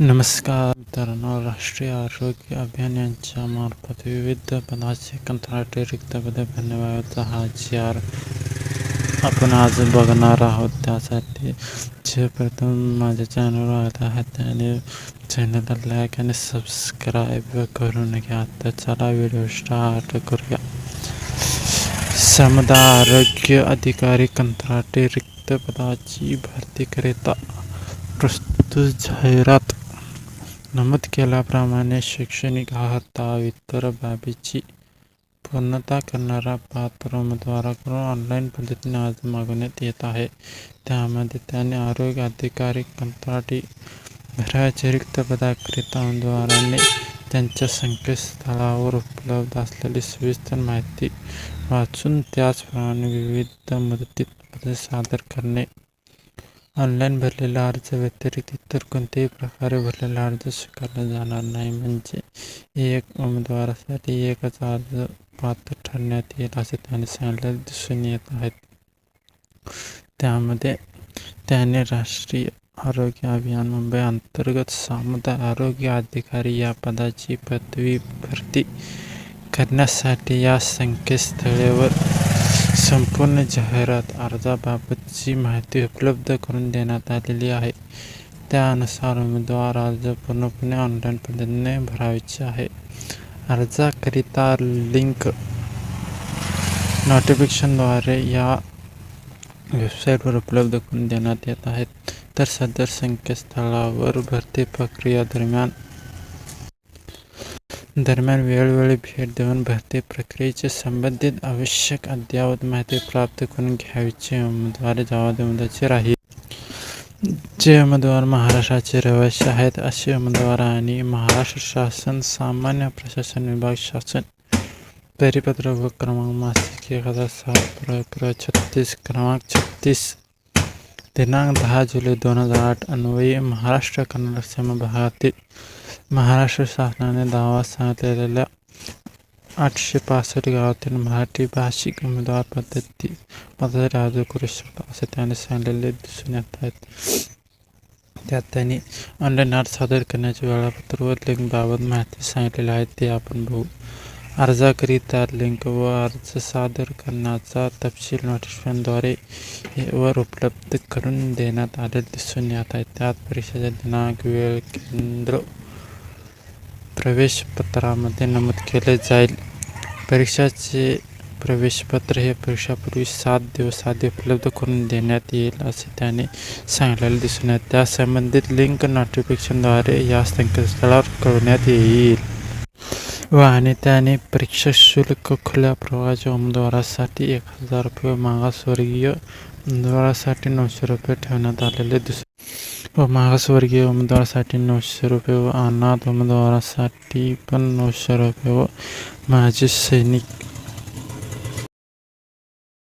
नमस्कार मित्रांनो राष्ट्रीय आरोग्य अभियान यांच्या मार्फत विविध पदाचे कंत्राटी रिक्त पदे भरण्याबाबतचा हा जी आर आपण आज बघणार आहोत. त्यासाठी जे प्रथम माझ्या चॅनलवर आले आहेत त्याने चॅनलला लाईक आणि सबस्क्राईब करून घ्या. तर चला व्हिडिओ स्टार्ट करूया. समदा आरोग्य अधिकारी कंत्राटी रिक्त पदाची भरती करिता प्रस्तुत जाहिरात नमूद केल्याप्रमाणे शैक्षणिक अहता इतर बाबीची पूर्णता करणारा पात्र उमेदवाराकडून ऑनलाईन पद्धतीने अर्ज मागवण्यात येत आहे. त्यामध्ये त्याने आरोग्य अधिकारी कंत्राटी भराच्या पदाकरिता उमेदवारांनी त्यांच्या संकेतस्थळावर उपलब्ध असलेली सविस्तर माहिती वाचून त्याचप्रमाणे विविध मुदतीत सादर करणे ऑनलाईन भरलेला अर्ज व्यतिरिक्त इतर कोणत्याही प्रकारे भरलेला अर्ज स्वीकारला जाणार नाही. म्हणजे एक उमेदवारासाठी एकच अर्ज पात्र ठरण्यात येईल असे त्याने सांगितले दिसून येत आहेत. त्यामध्ये त्याने राष्ट्रीय आरोग्य अभियान मुंबई अंतर्गत सामुदाय आरोग्य अधिकारी या पदाची पदवी भरती करण्यासाठी या संकेतस्थळावर संपूर्ण जाहिरात अर्जाबाबतची माहिती उपलब्ध करून देण्यात आलेली आहे. त्यानुसार उमेदवार अर्ज पूर्णपणे ऑनलाईन पद्धतीने भरायचे आहे. अर्जाकरिता लिंक नोटिफिकेशनद्वारे या वेबसाईटवर उपलब्ध करून देण्यात येत आहेत. तर सदर संकेतस्थळावर भरती प्रक्रिया दरम्यान दरम्यान वेळोवेळी भेट देऊन भरती प्रक्रियेचे संबंधित आवश्यक अद्ययावत माहिती प्राप्त करून घ्यावीची उमेदवारी जबाबदारी राहील. जे उमेदवार महाराष्ट्राचे रहिवासी आहेत असे उमेदवार आणि महाराष्ट्र शासन सामान्य प्रशासन विभाग शासन. परिपत्र व क्रमांक मासिक एक हजार सात प्र छत्तीस क्रमांक छत्तीस. दिनांक दहा जुलै दोन हजार आठ अन्वयी महाराष्ट्र कर्नाटक सीमा भागातील महाराष्ट्र शासनाने दावा सांगितलेल्या आठशे पासष्ट गावातील मराठी भाषिक उमेदवार पद्धती पद्धती राजू करू शकतात असे त्याने सांगलेले दिसून येत आहेत. त्यात त्यांनी ऑनलाईन अर्ज सादर करण्याचे वेळापत्र व लिंकबाबत माहिती सांगितलेली आहे. ते आपण बघू. अर्जाकरिता लिंक व अर्ज सादर करण्याचा तपशील नोटिफिकेशनद्वारे वर उपलब्ध करून देण्यात आले दिसून येत आहे. त्यात परीक्षेचा दिनांक वेळ केंद्र प्रवेशपत्रामध्ये नमूद केले जाईल. परीक्षाचे प्रवेशपत्र हे परीक्षापूर्वी सात दिवस आधी उपलब्ध करून देण्यात येईल असे त्याने सांगितलेले दिसून येत. त्या संबंधित लिंक नोटिफिकेशनद्वारे या संकेतस्थळावर कळवण्यात येईल. व आणि त्याने परीक्षा शुल्क खुल्या प्रवाहाच्या उमेदवारासाठी एक हजार रुपये मागासवर्गीय उमेदवारासाठी नऊशे रुपये ठेवण्यात आलेले दिसून व मागासवर्गीय उमेदवारासाठी नऊशे रुपये व अनाथ उमेदवारासाठी पण नऊशे रुपये व माजी सैनिक